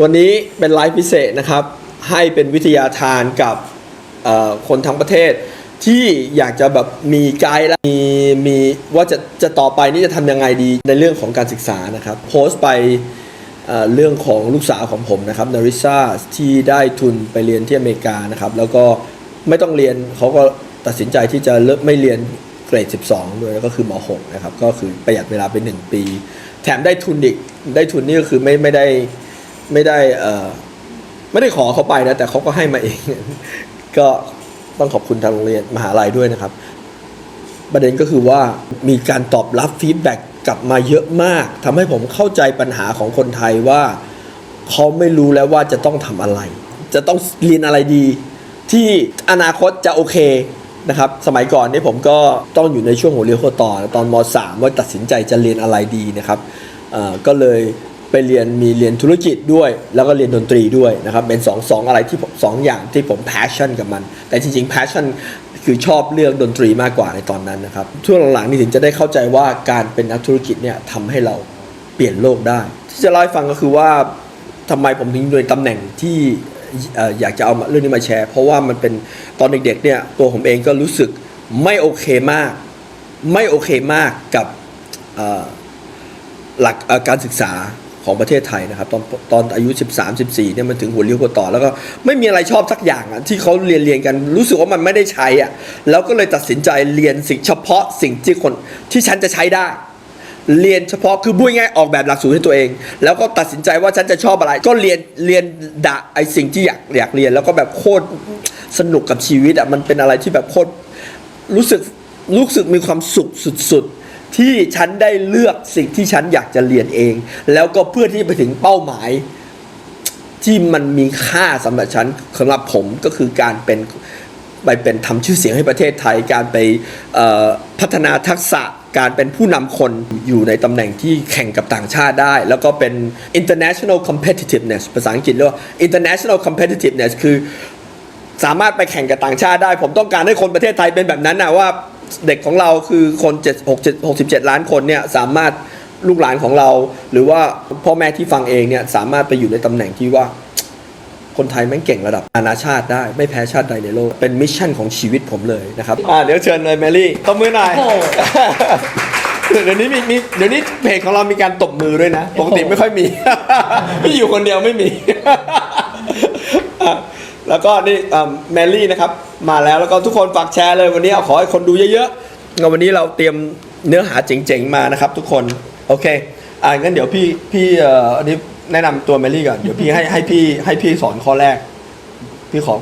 วันนี้เป็นไลฟ์พิเศษนะครับ ให้เป็นวิทยาทานกับคนทั้งประเทศ ที่อยากจะแบบมีไกด์และมีมีว่าจะจะต่อไปนี่จะทำยังไงดีในเรื่องของการศึกษานะครับ โพสต์ไปเเรื่องของลูกสาวของผมนะครับนาริซาที่ได้ทุนไปเรียนที่อเมริกานะครับ แล้วก็ไม่ต้องเรียนเขาก็ตัดสินใจที่จะเลิกไม่เรียนเกรด 12 ด้วยก็คือม .6 นะครับก็คือประหยัดเวลาไป 1 ปี แถมได้ทุนอีกได้ทุนนี่ก็คือไม่ไม่ได้ ไม่ได้เอ่อไม่ได้ขอเขาไปนะ แต่เขาก็ให้มาเอง ก็ต้องขอบคุณทางโรงเรียนมหาลัยด้วยนะครับ ประเด็นก็คือว่ามีการตอบรับฟีดแบ็กกลับมาเยอะมากทำให้ผมเข้าใจปัญหาของคนไทยว่าเขาไม่รู้แล้วว่าจะต้องทำอะไร จะต้องเรียนอะไรดี ที่อนาคตจะโอเคนะครับสมัยก่อนนี่ผมก็ต้องอยู่ในช่วงหัวเรียวหัวต่อตอนม .3 ว่าตัดสินใจจะเรียนอะไรดีนะครับก็เลย ไปเรียนมีเรียนธุรกิจด้วย แล้วก็เรียนดนตรีด้วยนะครับเป็นสองสองอะไรที่สองอย่างที่ผม passion กับมัน แต่จริงๆ passion คือชอบเรื่องดนตรีมากกว่าในตอนนั้นนะครับช่วงหลังๆนี่ถึงจะได้เข้าใจว่าการเป็นนักธุรกิจเนี่ยทำให้เราเปลี่ยนโลกได้ ที่จะเล่าให้ฟังก็คือว่าทำไมผมถึงอยู่ในตำแหน่งที่อยากจะเอามาเรื่องนี้มาแชร์ เพราะว่ามันเป็นตอนเด็กๆเนี่ยตัวผมเองก็รู้สึกไม่โอเคมาก ไม่โอเคมากกับหลักการศึกษา ของประเทศไทยนะครับ ตอนตอนอายุ 13 14เนี่ยมันถึงหัวเลี้ยวหัวต่อ แล้วก็ไม่มีอะไรชอบสักอย่างอะที่เขาเรียนเรียนกันรู้สึกว่ามันไม่ได้ใช้อะแล้วก็เลยตัดสินใจเรียนสิ่งเฉพาะสิ่งที่คนที่ฉันจะใช้ได้ เรียนเฉพาะคือพูดง่ายออกแบบหลักสูตรให้ตัวเอง แล้วก็ตัดสินใจว่าฉันจะชอบอะไร ก็เรียนเรียนดะไอสิ่งที่อยากอยากเรียน แล้วก็แบบโคตรสนุกกับชีวิตอะมันเป็นอะไรที่แบบโคตรรู้สึกรู้สึกมีความสุขสุดๆ ที่ฉันได้เลือกสิ่งที่ฉันอยากจะเรียนเอง แล้วก็เพื่อที่จะไปถึงเป้าหมาย ที่มันมีค่าสำหรับฉันสำหรับผมก็คือการเป็นไปเป็นทำชื่อเสียงให้ประเทศไทย การไปพัฒนาทักษะการเป็นผู้นำคนอยู่ในตำแหน่งที่แข่งกับต่างชาติได้ แล้วก็เป็น international competitiveness ภาษาอังกฤษเรียกว่า international competitiveness คือสามารถไปแข่งกับต่างชาติได้ ผมต้องการให้คนประเทศไทยเป็นแบบนั้นนะว่า เด็กของเราคือคน7 6 67 ล้านคนเนี่ยสามารถลูกหลานของเรา หรือว่าพ่อแม่ที่ฟังเองเนี่ยสามารถไปอยู่ในตำแหน่งที่ว่า คนไทยแม่งเก่งระดับนานาชาติได้ไม่แพ้ชาติใดในโลก เป็นมิชชั่นของชีวิตผมเลยนะครับอ่าเดี๋ยวเชิญเลยแมรี่ตบมือหน่อยโอ้โหเดี๋ยวนี้มีมีเดี๋ยวนี้เพจของเรามีการตบมือด้วยนะปกติไม่ค่อยมีพี่อยู่คนเดียวไม่มีอะ แล้วก็นี่แมรี่นะครับมาแล้วแล้วก็ทุกคนฝากแชร์เลยวันนี้เอาขอให้คนดูเยอะๆงั้นวันนี้เราเตรียมเนื้อหาเจ๋งๆมานะครับ ทุกคนโอเคอ่างั้นเดี๋ยวพี่พี่เอ่ออันนี้แนะนำตัวแมรี่ก่อนเดี๋ยวพี่ให้ให้พี่ให้พี่สอนข้อแรก พี่ขอ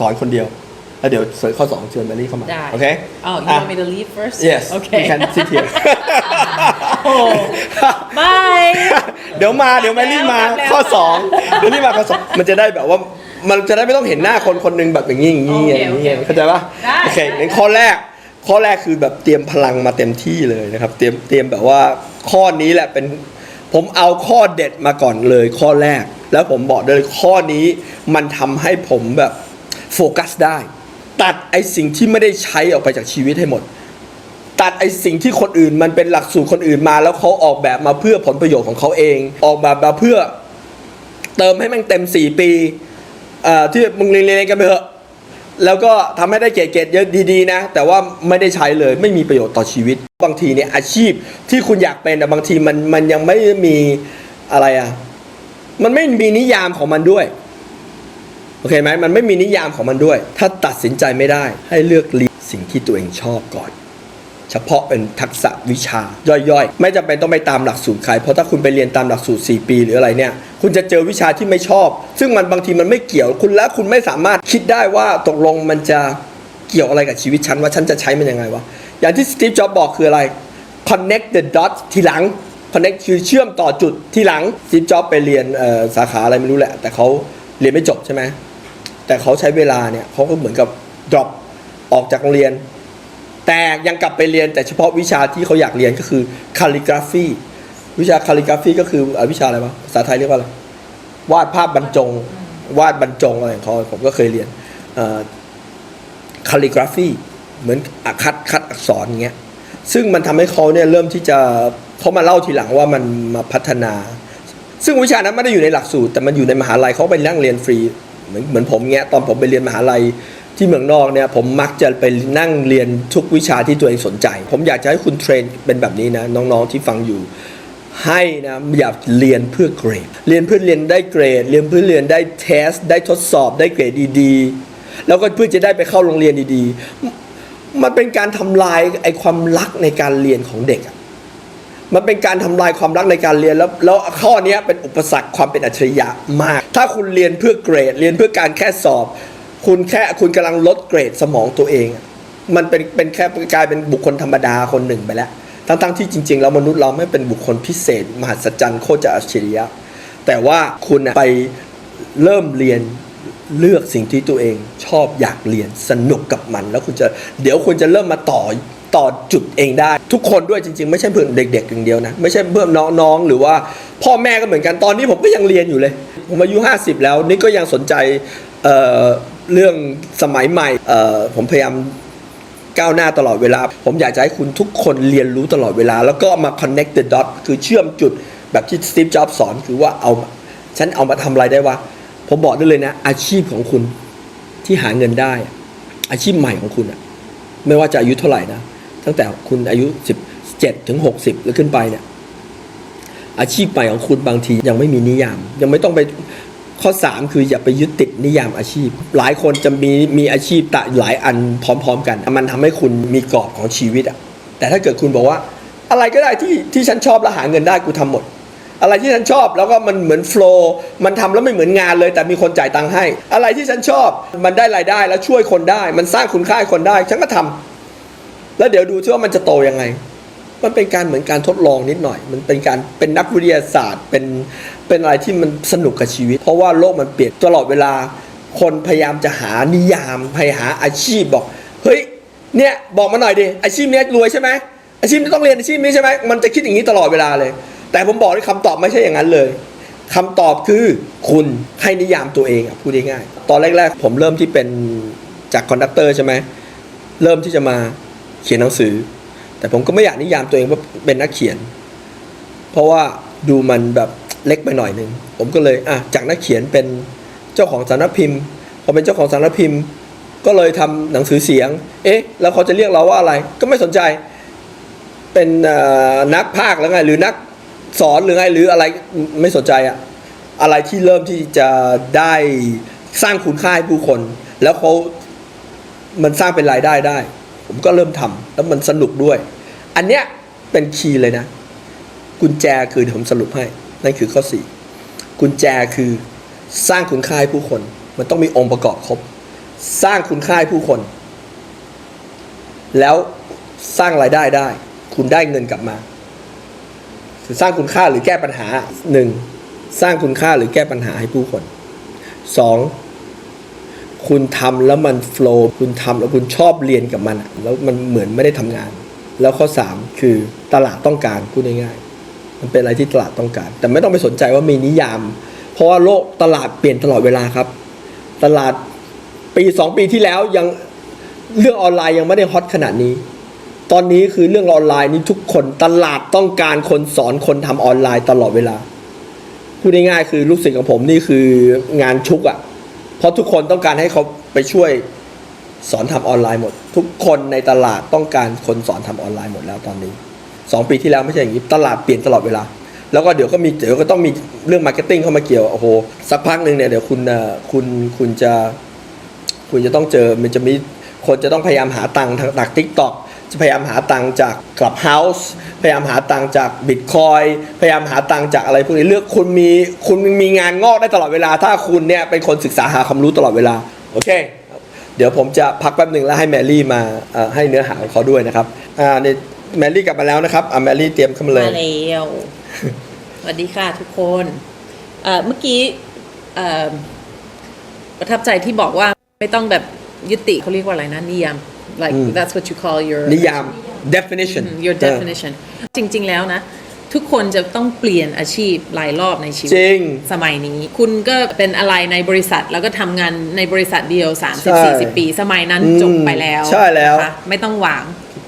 สอนคนเดียวแล้วเดี๋ยวเสริมข้อสองเชิญแมรี่เข้ามาได้โอเค Oh, you อะ want me to leave first? yes Okay. you can sit here oh, bye. เดี๋ยวมาเดี๋ยวแมรี่มาแล้วข้อสองเดี๋ยวนี่มาข้อสองมันจะได้แบบว่า มันจะได้ไม่ต้องเห็นหน้าคนคนหนึงแบบอย่างนี้อย่างนี้อย่างนี้เข้าใจปะได้โอเคในข้อแรก ข้อแรกคือแบบเตรียมพลังมาเต็มที่เลยนะครับ เตรียมเตรียมแบบว่าข้อนี้แหละเป็นผมเอาข้อเด็ดมาก่อนเลย ข้อแรก แล้วผมบอกเลยข้อนี้มันทำให้ผมแบบโฟกัสได้ ตัดไอสิ่งที่ไม่ได้ใช้ออกไปจากชีวิตให้หมด ตัดไอสิ่งที่คนอื่นมันเป็นหลักสูตรคนอื่นมา แล้วเขาออกแบบมาเพื่อผลประโยชน์ของเขาเอง ออกแบบมาเพื่อ เติมให้แมันเต็ม 4 ปีเอ่อที่มึงเรียนๆกันไปเถอะ แล้วก็ทำให้ได้เกรดเกรดเยอะดีๆนะ แต่ว่าไม่ได้ใช้เลยไม่มีประโยชน์ต่อชีวิต บางทีเนี่ยอาชีพที่คุณอยากเป็นแต่บางทีมันมันยังไม่มีอะไรอะมันไม่มีนิยามของมันด้วยโอเคไหมมันไม่มีนิยามของมันด้วย ถ้าตัดสินใจไม่ได้ให้เลือกเรียนสิ่งที่ตัวเองชอบก่อน เฉพาะเป็นทักษะวิชาย่อยๆ ไม่จำเป็นต้องไปตามหลักสูตรใครเพราะถ้าคุณไปเรียนตามหลักสูตร 4 ปีหรืออะไรเนี่ย คุณจะเจอวิชาที่ไม่ชอบ ซึ่งมันบางทีมันไม่เกี่ยวคุณและคุณไม่สามารถคิดได้ว่าตกลงมันจะเกี่ยวอะไรกับชีวิตฉันว่าฉันจะใช้มันยังไงวะอย่างที่สตีฟจ็อบบอกคืออะไร connect the dots ทีหลัง connect คือเชื่อมต่อจุดทีหลังสตีฟจ็อบไปเรียนสาขาอะไรไม่รู้แหละ แต่เขาเรียนไม่จบใช่ไหมแต่เขาใช้เวลาเนี่ยเขาก็เหมือนกับ drop ออกจากโรงเรียน แต่ยังกลับไปเรียนแต่เฉพาะวิชาที่เขาอยากเรียนก็คือ calligraphy วิชา calligraphy ก็คืออวิชาอะไรวะภาษาไทยเรียกว่าอะไรวาดภาพบรรจง วาดบรรจงอะไรของเขาผมก็เคยเรียนเอ่อ calligraphy เหมือนอคัดคัดอักษรเงี้ยซึ่งมันทำให้เขาเนี่ยเริ่มที่จะเขามาเล่าทีหลังว่ามันมาพัฒนา ซึ่งวิชานั้นไม่ได้อยู่ในหลักสูตร แต่มันอยู่ในมหาลัยเขาไปนั่งเรียนฟรี เหมือนเหมือนผมเงี้ยตอนผมไปเรียนมหาลัยที่เมืองนอกเนี่ยผมมักจะไปนั่งเรียนทุกวิชาที่ตัวเองสนใจ ผมอยากจะให้คุณเทรนเป็นแบบนี้นะน้องๆที่ฟังอยู่ ให้นะอย่าเรียนเพื่อเกรด เรียนเพื่อเรียนได้เกรด เรียนเพื่อเรียนได้เทส ได้ทดสอบได้เกรดดีๆ แล้วก็เพื่อจะได้ไปเข้าโรงเรียนดีๆ มันเป็นการทำลายไอ้ความรักในการเรียนของเด็ก มันเป็นการทำลายความรักในการเรียนแล้วแล้วข้อนี้เป็นอุปสรรคความเป็นอัจฉริยะมาก ถ้าคุณเรียนเพื่อเกรด เรียนเพื่อการแค่สอบ คุณแค่คุณกำลังลดเกรดสมองตัวเอง มันเป็นเป็นแค่กลายเป็นบุคคลธรรมดาคนหนึ่งไปแล้ว ทั้งๆที่จริงๆแล้วมนุษย์เราไม่เป็นบุคคลพิเศษ มหัศจรรย์โคตรจะอัจฉริยะ แต่ว่าคุณไปเริ่มเรียนเลือกสิ่งที่ตัวเองชอบอยากเรียนสนุกกับมัน แล้วคุณจะเดี๋ยวคุณจะเริ่มมาต่อต่อจุดเองได้ ทุกคนด้วยจริง ๆ ไม่ใช่เพื่อนเด็กๆอย่างเดียวนะ ไม่ใช่เพื่อนน้องๆ หรือว่าพ่อแม่ก็เหมือนกันตอนนี้ผมก็ยังเรียนอยู่เลย ผมอายุ 50 แล้วนี่ก็ยังสนใจเเรื่องสมัยใหม่ผมพยายาม ก้าวหน้าตลอดเวลา ผมอยากจะให้คุณทุกคนเรียนรู้ตลอดเวลา แล้วก็มา connect the dot คือเชื่อมจุดแบบที่สตีฟจ็อบสอนคือว่าเอาฉันเอามาทำอะไรได้วะผมบอกได้เลยนะ อาชีพของคุณที่หาเงินได้ อาชีพใหม่ของคุณอะไม่ว่าจะอายุเท่าไหร่นะตั้งแต่คุณอายุ 17ถึง60 แล้วขึ้นไปเนี่ยอาชีพใหม่ของคุณบางทียังไม่มีนิยาม ยังไม่ต้องไป ข้อ 3 คืออย่าไปยึดติดนิยามอาชีพ หลายคนจะมีมีอาชีพตะหลายอันพร้อม ๆ กัน มันทำให้คุณมีกรอบของชีวิตอะแต่ถ้าเกิดคุณบอกว่า อะไรก็ได้ที่ที่ฉันชอบแล้วหาเงินได้กูทำหมด อะไรที่ฉันชอบแล้วก็มันเหมือนโฟล์มันทำแล้วไม่เหมือนงานเลย แต่มีคนจ่ายตังค์ให้ อะไรที่ฉันชอบ มันได้รายได้แล้วช่วยคนได้ มันสร้างคุณค่าให้คนได้ ฉันก็ทำแล้วเดี๋ยวดูที่ว่ามันจะโตยังไง มันเป็นการเหมือนการทดลองนิดหน่อย มันเป็นการเป็นนักวิทยาศาสตร์ เป็นเป็นอะไรที่มันสนุกกับชีวิต เพราะว่าโลกมันเปลี่ยนตลอดเวลา คนพยายามจะหานิยามพยายามหาอาชีพบอก เฮ้ย เนี่ยบอกมาหน่อยดิ อาชีพเนี้ยรวยใช่ไหมอาชีพนี้ต้องเรียนอาชีพนี้ใช่ไหมมันจะคิดอย่างนี้ตลอดเวลาเลย แต่ผมบอกที่คำตอบไม่ใช่อย่างนั้นเลยคำตอบคือคุณให้นิยามตัวเองอะพูดง่ายๆตอนแรกๆ ผมเริ่มที่เป็นจากคอนดักเตอร์ใช่ไหมเริ่มที่จะมาเขียนหนังสือ แต่ผมก็ไม่อยากนิยามตัวเองว่าเป็นนักเขียน เพราะว่าดูมันแบบเล็กไปหน่อยหนึ่งผมก็เลยอะจากนักเขียนเป็นเจ้าของสำนักพิมพ์พอเป็นเจ้าของสำนักพิมพ์ ก็เลยทำหนังสือเสียง เอ๊ะ แล้วเขาจะเรียกเราว่าอะไร ก็ไม่สนใจ เป็นนักภาคหรือไง หรือนักสอนหรือไงหรืออะไรไม่สนใจอะอะไรที่เริ่มที่จะได้สร้างคุณค่าให้ผู้คน แล้วเขามันสร้างเป็นรายได้ได้ ผมก็เริ่มทำแล้วมันสนุกด้วย อันเนี้ยเป็นคีย์เลยนะ กุญแจคือเดี๋ยวผมสรุปให้ นั่นคือข้อสี่กุญแจคือสร้างคุณค่าให้ผู้คน มันต้องมีองค์ประกอบครบ สร้างคุณค่าให้ผู้คน แล้วสร้างรายได้ได้ คุณได้เงินกลับมาคือสร้างคุณค่าหรือแก้ปัญหาหนึ่งสร้างคุณค่าหรือแก้ปัญหาให้ผู้คนสอง คุณทำแล้วมันโฟล์คุณทำแล้วคุณชอบเรียนกับมัน แล้วมันเหมือนไม่ได้ทำงาน แล้วข้อสามคือตลาดต้องการพูดง่ายๆมันเป็นอะไรที่ตลาดต้องการ แต่ไม่ต้องไปสนใจว่ามีนิยาม เพราะว่าโลกตลาดเปลี่ยนตลอดเวลาครับ ตลาดปีสองปีที่แล้วยังเรื่องออนไลน์ยังไม่ได้ฮอตขนาดนี้ ตอนนี้คือเรื่องออนไลน์นี่ทุกคนตลาดต้องการคนสอนคนทำออนไลน์ตลอดเวลาพูดง่ายๆคือลูกศิษย์ของผมนี่คืองานชุกอะ่ะ เพราะทุกคนต้องการให้เขาไปช่วยสอนทำออนไลน์หมด ทุกคนในตลาดต้องการคนสอนทำออนไลน์หมดแล้วตอนนี้สองปีที่แล้วไม่ใช่อย่างนี้ตลาดเปลี่ยนตลอดเวลา แล้วก็เดี๋ยวก็มีเดี๋ยวก็ต้องมีเรื่องมาร์เก็ตติ้งเข้ามาเกี่ยวโอ้โหสักพักหนึ่งเนี่ยเดี๋ยวคุณคุณคุณจะ คุณจะต้องเจอมันจะมีคนจะต้องพยายามหาตังค์ทางจากทิกตอก จะพยายามหาตังค์จาก Clubhouse พยายามหาตังค์จาก Bitcoin พยายามหาตังค์จากอะไรพวกนี้เลือกคุณมีคุณมีงานงอกได้ตลอดเวลา ถ้าคุณเนี่ยเป็นคนศึกษาหาความรู้ตลอดเวลา โอเค เดี๋ยวผมจะพักแป๊บหนึ่งแล้วให้แมรี่มาให้เนื้อหาของเขาด้วยนะครับอ่าเนี่ยแมรี่กลับมาแล้วนะครับอ่าแมรี่เตรียมเข้ามาเลยมาแล้วสวัสดีค่ะทุกคนเมื่อกี้ประทับใจที่บอกว่าไม่ต้องแบบยุติเขาเรียกว่าอะไรนะนิยาม like อืม that's what you call your นิยาม definition your definition จริง ๆ แล้วนะ ทุกคนจะต้องเปลี่ยนอาชีพหลายรอบในชีวิตจริงสมัยนี้ คุณก็เป็นอะไรในบริษัทแล้วก็ทำงานในบริษัทเดียว ใช่30 40 ปี สมัยนั้นอืมจบไปแล้วใช่แล้ว นะคะไม่ต้องหวัง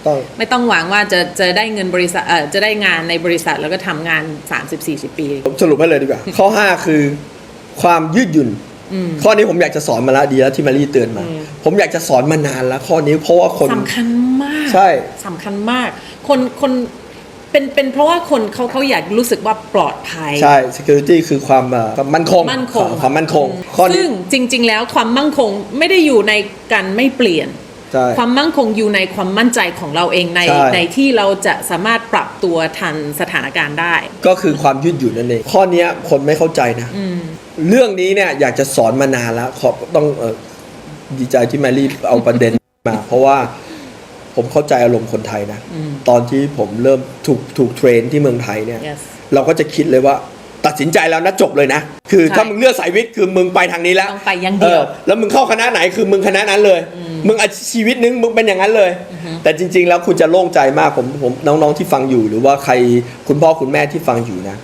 ต้อง ไม่ต้องหวังว่าจะจะได้เงินบริษัทเอ่อจะได้งานในบริษัทแล้วก็ทำงาน 30-40 ปี ผมสรุปให้เลยดีกว่า ข้อ 5 คือ ความยืดหยุ่น ข้อนี้ผมอยากจะสอนมาแล้วดีแล้วที่มารีเตือนมา ผมอยากจะสอนมานานแล้วข้อนี้เพราะว่าคนสำคัญมากใช่สำคัญมาก คนคนเป็นเป็นเพราะว่าคนเขาเขาอยากรู้สึกว่าปลอดภัย ใช่ security คือความเอ่อความมั่นคงมั่นคงความมั่นคงข้อนี้ซึ่งจริง ๆ แล้วความมั่นคงไม่ได้อยู่ในการไม่เปลี่ยนใช่ความมั่นคงอยู่ในความมั่นใจของเราเองในใช่ในที่เราจะสามารถ ปรับตัวทันสถานการณ์ได้ ก็คือความยืดหยุ่นนั่นเองข้อเนี้ยคนไม่เข้าใจนะเรื่องนี้เนี่ยอยากจะสอนมานานแล้วขอบต้องเออดีใจที่แมรี่เอาประเด็นมา เพราะว่าผมเข้าใจอารมณ์คนไทยนะ ตอนที่ผมเริ่มถูกถูกเทรนที่เมืองไทยเนี่ย Yes เราก็จะคิดเลยว่าตัดสินใจแล้วนะจบเลยนะ คือใช่ถ้ามึงเลือกสายวิทย์คือมึงไปทางนี้แล้วต้องไปอย่างเดียวออแล้วมึงเข้าคณะไหนคือมึงคณะนั้นเลย มึงอาชีวิตนึงมึงเป็นอย่างนั้นเลย แต่จริง ๆ แล้วคุณจะโล่งใจมากผมผมน้องๆที่ฟังอยู่ หรือว่าใครคุณพ่อคุณแม่ที่ฟังอยู่นะ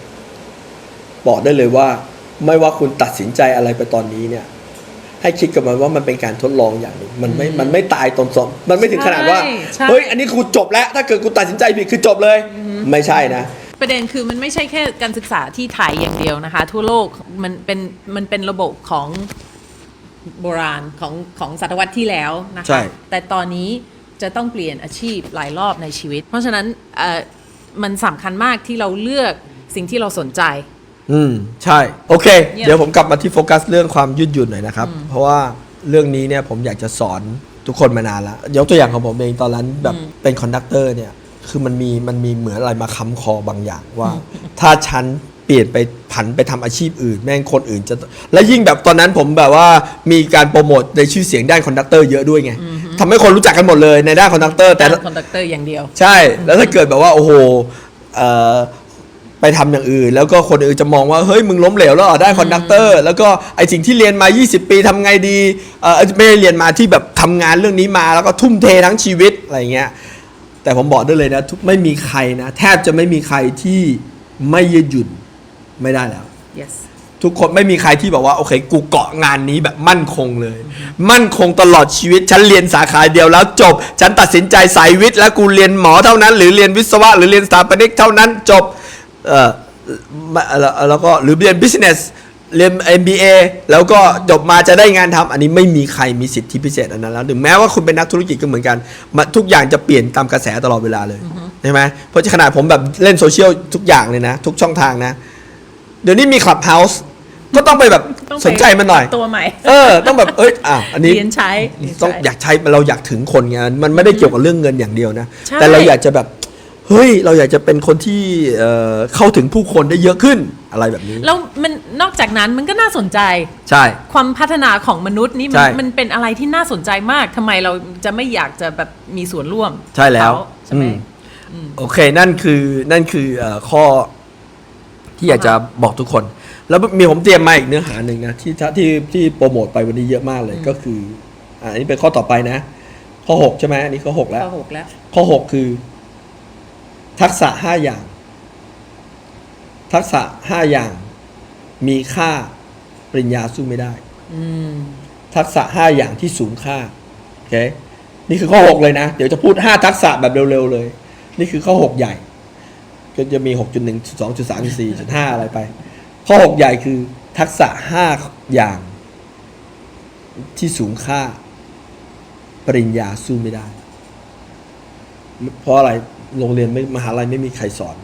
บอกได้เลยว่า ไม่ว่าคุณตัดสินใจอะไรไปตอนนี้เนี่ย ให้คิดกับมันว่ามันเป็นการทดลองอย่างหนึ่งมันไม่มันไม่ตายตนสมมันไม่ถึงขนาดว่าใช่ใช่เฮ้ยอันนี้กูจบแล้ว ถ้าเกิดกูตัดสินใจผิดคือจบเลย ไม่ใช่นะ ประเด็นคือมันไม่ใช่แค่การศึกษาที่ไทยอย่างเดียวนะคะ ทั่วโลกมันเป็นมันเป็นระบบของ โบราณของของศตวรรษที่แล้วนะใช่คะแต่ตอนนี้จะต้องเปลี่ยนอาชีพหลายรอบในชีวิต เพราะฉะนั้นเอ่อมันสำคัญมากที่เราเลือกสิ่งที่เราสนใจ อืม ใช่ โอเค เยี่ยม เดี๋ยวผมกลับมาที่โฟกัสเรื่องความยืดหยุ่นหน่อยนะครับ เพราะว่าเรื่องนี้เนี่ยผมอยากจะสอนทุกคนมานานแล้วยกตัวอย่างของผมเองตอนนั้นแบบเป็นคอนดักเตอร์เนี่ย คือมันมีมันมีเหมือนอะไรมาค้ำคอบางอย่างว่า ถ้าฉัน เปลี่ยนไปผันไปทำอาชีพอื่น แม่งคนอื่นจะ และยิ่งแบบตอนนั้นผมแบบว่ามีการโปรโมทในชื่อเสียงด้านคอนดักเตอร์เยอะด้วยไงทำให้คนรู้จักกันหมดเลยในด้านคอนดักเตอร์แต่การคอนดักเตอร์อย่างเดียว ใช่ แล้วถ้าเกิดแบบว่าโอ้โหเอ่อไปทำอย่างอื่น แล้วก็คนอื่นจะมองว่าเฮ้ยมึงล้มเหลวแล้วเหรอได้คอนดักเตอร์แล้วก็ไอสิ่งที่เรียนมา 20 ปีทำไงดีเออไม่ได้เรียนมาที่แบบทำงานเรื่องนี้มาแล้วก็ทุ่มเททั้งชีวิตอะไรเงี้ยแต่ผมบอกได้เลยนะทุกไม่มีใครนะ แทบจะไม่มีใครที่ไม่ยืดหยุ่น ไม่ได้แล้ว yes ทุกคนไม่มีใครที่แบบว่าโอเค กูเกาะงานนี้แบบมั่นคงเลย มั่นคงตลอดชีวิต ฉันเรียนสาขาเดียวแล้วจบ ฉันตัดสินใจสายวิทย์แล้วกูเรียนหมอเท่านั้น หรือเรียนวิศวะ หรือเรียนสถาปนิกเท่านั้นจบเออมาแล้วแล้วก็หรือเรียน business เรียน MBA แล้วก็จบมาจะได้งานทำอันนี้ไม่มีใครมีสิทธิพิเศษอันนั้นแล้วถึงแม้ว่าคุณเป็นนักธุรกิจก็เหมือนกันมาทุกอย่างจะเปลี่ยนตามกระแสตลอดเวลาเลยใช่ไหมเพราะขนาดผมแบบเล่นโซเชียลทุกอย่างเลยนะ ทุกช่องทางนะ เดี๋ยวนี้มีคลับเฮาส์ก็ต้องไปแบบต้องไปสนใจมันหน่อย ตัวใหม่ เออ ต้องแบบเอ้ยอะอันนี้เรียนใช้เรียนใช้ต้องอยากใช้เราอยากถึงคนไงมันไม่ได้เกี่ยวกับเรื่องเงินอย่างเดียวนะ ใช่ แต่เราอยากจะแบบ เฮ้ย เราอยากจะเป็นคนที่เอ่อเข้าถึงผู้คนได้เยอะขึ้นอะไรแบบนี้ แล้วมันนอกจากนั้นมันก็น่าสนใจ ใช่ ความพัฒนาของมนุษย์นี่มัใช่มันเป็นอะไรที่น่าสนใจมากทำไมเราจะไม่อยากจะแบบมีส่วนร่วมใช่แล้วเขาใช่ไหม อืมโอเค นั่นคือนั่นคือเอ่อข้อ ที่อยากจะบอกทุกคน แล้วมีผมเตรียมมาอีกเนื้อหาหนึ่งนะที่ที่ที่โปรโมทไปวันนี้เยอะมากเลยก็คืออ่าอันนี้เป็นข้อต่อไปนะ ข้อหกใช่ไหมอันนี้ข้อหกแล้ว ข้อหกแล้ว ข้อหกคือ ทักษะห้าอย่าง ทักษะห้าอย่าง มีค่าปริญญาสู้ไม่ได้อืมทักษะห้าอย่างที่สูงค่าโอเคนี่คือข้อหกเลยนะ เดี๋ยวจะพูดห้าทักษะแบบเร็วๆเลย นี่คือข้อหกใหญ่ ก็จะมีหกจุดหนึ่งสองจุดสามจุดสี่จุดห้าอะไรไป ข้อหกใหญ่คือทักษะห้าอย่าง ที่สูงค่า ปริญญาสู้ไม่ได้ เพราะอะไรโรงเรียนไม่มหาลัยไม่มีใครสอน